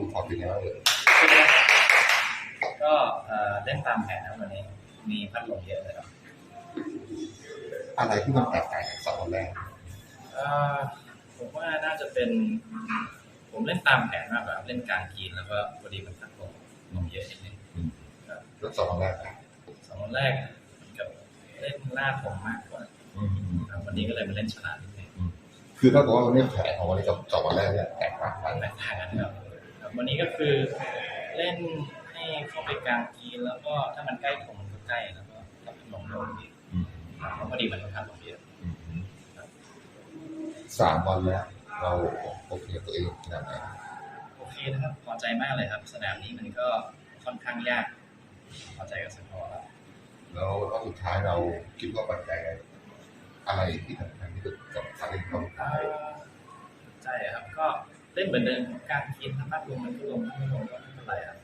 ดูพอร์ตเป็นยังไงบ้างเลยก็เอ่อเล่นตามแผนนะวันนี้มีพัดลมเยอะเลยครับอะไรที่มันแตกต่างจากสองวันแรกเอ่อผมว่าน่าจะเป็น ผมเล่นตามแผนมากกว่าเล่นกลางกรีนแล้วก็พอดีมันพัดลมลมเยอะนิดนึงแล้วสองวันแรกอะสองวันแรกเหมือนกับเล่นล่าดผมมากกว่าอืมอืมครับวันนี้ก็เลยมาเล่นฉลาดนิดนึงคือถ้าบอกว่าวันนี้แผนของวันนี้กับสองวันแรกเนี่ยแตกต่างกันแตกต่างกันครับครับ วันนี้ก็คือเล่นให้เข้าไปกลางกรีนแล้วก็ถ้ามันใกล้ผมก็ใกล้แล้วก็ถ้าพัดลมลงอีกอืมเพราะพอดีมันพัดลมเยอะอืมอืมสามวันแล้ว เราโอเคกับตัวเองขนาดไหนโอเคนะครับพอใจมากเลยครับ สนามนี้มันก็ค่อนข้างยากพอใจกับสกอร์แล้วแล้วรอบสุดท้ายเราคิดว่าปัจจัยอะไรที่สำคัญที่สุดกับการเล่นรอบสุดท้ายใช่ครับก็ เล่นเหมือนเดิมการคิดนะครับลงมันก็ลงไม่ลงก็ไม่เป็นไรครั